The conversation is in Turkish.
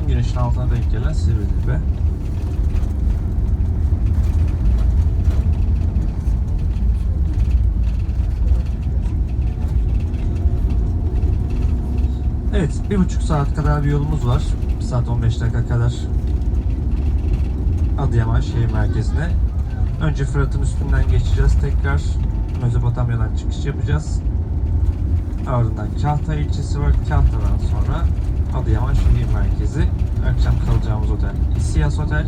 tam güneşin altına denk gelen Sivridibe. Evet, bir buçuk saat kadar bir yolumuz var. Bir saat 15 dakika kadar Adıyaman şehir merkezine. Önce Fırat'ın üstünden geçeceğiz tekrar. Mezopotamya'dan çıkış yapacağız. Ardından Kahta ilçesi var. Kahta'dan sonra Adıyaman şehir merkezi. Akşam kalacağımız otel İsiyas Otel.